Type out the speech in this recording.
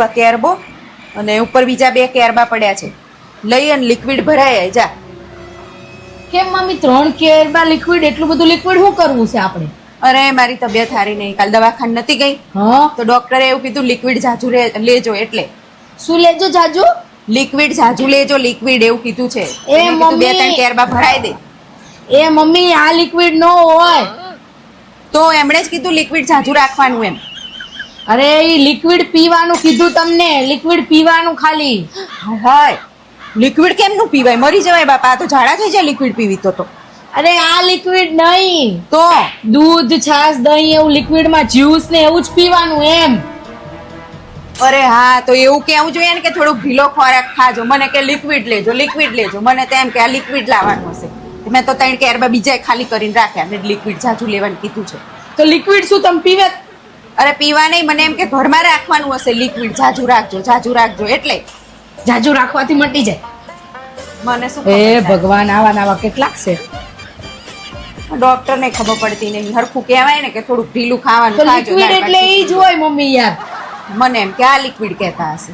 આ કેરબો અને ઉપર બીજા બે કેરબા પડ્યા છે. લઈ અને લિક્વિડ ભરાય જા. કેમ મમ્મી ત્રણ કેરબા લિક્વિડ એટલું બધું લિક્વિડ શું કરવું છે આપણે? અરે મારી તબિયત સારી નહીં. કાલ દવાખાન નથી ગઈ. હા? તો ડોક્ટરે એવું કીધું લિક્વિડ જાજુ લેજો. એટલે શું લેજો જાજુ? લિક્વિડ જાજુ લેજો લિક્વિડ એવું કીધું છે. એ બે ત્રણ કેરબા ભરાઈ દે. એ મમ્મી આ લિક્વિડ નો હોય. તો એમણે જ કીધું લિક્વિડ જાજુ રાખવાનું એમ. અરે એ લિક્વિડ પીવાનું કીધું તમને. લિક્વિડ પીવાનું ખાલી. હાય. લિક્વિડ કેમનું પીવાય? મરી જવાય બાપા. આ તો ઝાડા થઈ જાય લિક્વિડ પીવી તો તો. અરે આ લિક્વિડ નહીં. તો? દૂધ છાશ દહીં એવું લિક્વિડમાં જ્યુસ ને એવું જ પીવાનું એમ. અરે હા તો એવું કેવું જોઈએ ને કે થોડું ભીલો ખોરાક ખાજો. મને કે લિક્વિડ લેજો લિક્વિડ લેજો. મને તો એમ કે આ લિક્વિડ લાવવાનું હશે. મેં તો ત્રણ કેરબા બીજા ખાલી કરીને રાખ્યા. મેં લિક્વિડ જાજુ લેવાનું કીધું છે. તો લિક્વિડ શું તમે પીવે? અરે પીવા નહીં મને એમ કે ઘરમાં રાખવાનું હશે લિક્વિડ જાજુ રાખજો જાજુ રાખજો એટલે જાજુ રાખવાથી મટી જાય. મને શું એ ભગવાન આવા નાવા કેટલાક છે. ડોક્ટર ને ખબર પડતી નહીં હરખું કહેવાય ને કે થોડું ઢીલું ખાવાનું લિક્વિડ એટલે એ જ હોય મમ્મી યાર. મને એમ કે આ લિક્વિડ કહેતા હશે.